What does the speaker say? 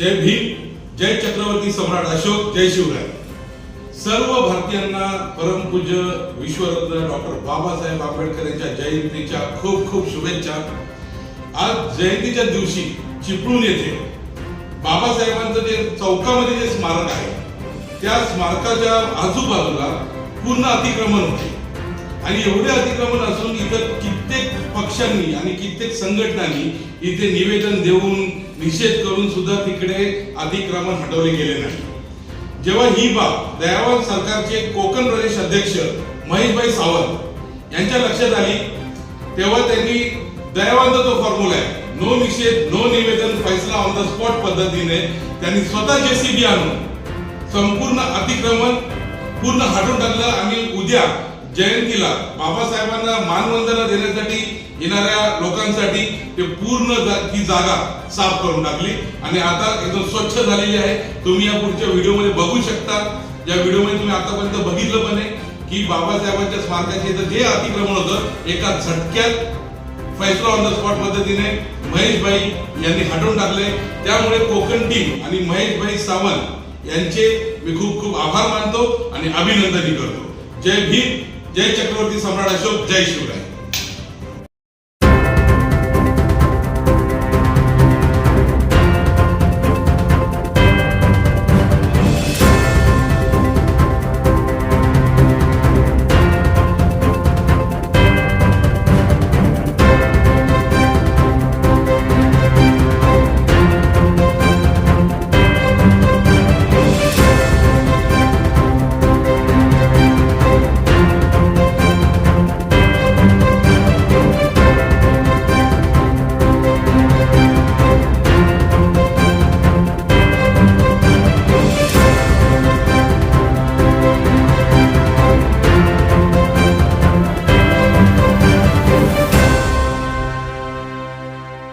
जय भीम जय चक्रवर्ती सम्राट अशोक जय शिवराय. सर्व भारतीयांना परमपूज्य विश्वरत्न डॉक्टर बाबासाहेब आंबेडकर यांच्या जयंतीच्या खूप खूप शुभेच्छा. आज जयंतीच्या दिवशी चिपळूण येथे बाबासाहेबांचं जे चौकामध्ये जे स्मारक आहे त्या स्मारकाच्या आजूबाजूला पूर्ण अतिक्रमण होते. आणि एवढे अतिक्रमण असून इथं कित्येक संघटनांनी इथे निवेदन देऊन निषेध करून सुद्धा तिकडे अतिक्रमण हटवले गेले नाही. जेव्हा ही बाब दयावान सरकारचे कोकण प्रदेश अध्यक्ष महेशभाई सावंत यांच्या लक्षात आली तेव्हा त्यांनी दयावांचा जो फॉर्म्युला आहे. नो निषेध नो निवेदन फैसला ऑन द स्पॉट पद्धतीने त्यांनी स्वतः जेसीबी आणून संपूर्ण अतिक्रमण पूर्ण हटून टाकलं. आणि उद्या जयंतीला बाबासाहेबांना मानवंदना देण्यासाठी येणाऱ्या लोकांसाठी ते पूर्ण जा- ती जागा साफ करून टाकली. आणि आता एकदम स्वच्छ झालेली आहे. तुम्ही या पुढच्या व्हिडिओमध्ये बघू शकता. या व्हिडिओमध्ये तुम्ही आतापर्यंत बघितलं पण आहे की बाबासाहेबांच्या स्मारकाचे इथं जे अतिक्रमण होतं एका झटक्यात फैसला ऑन द स्पॉट पद्धतीने महेशभाई यांनी हटवून टाकले त्यामुळे कोकण टीम आणि महेशभाई सावंत यांचे मी खूप खूप आभार मानतो आणि अभिनंदनही करतो. जय भीम. जय चक्रवर्ती सम्राट अशोक जय शिवराय.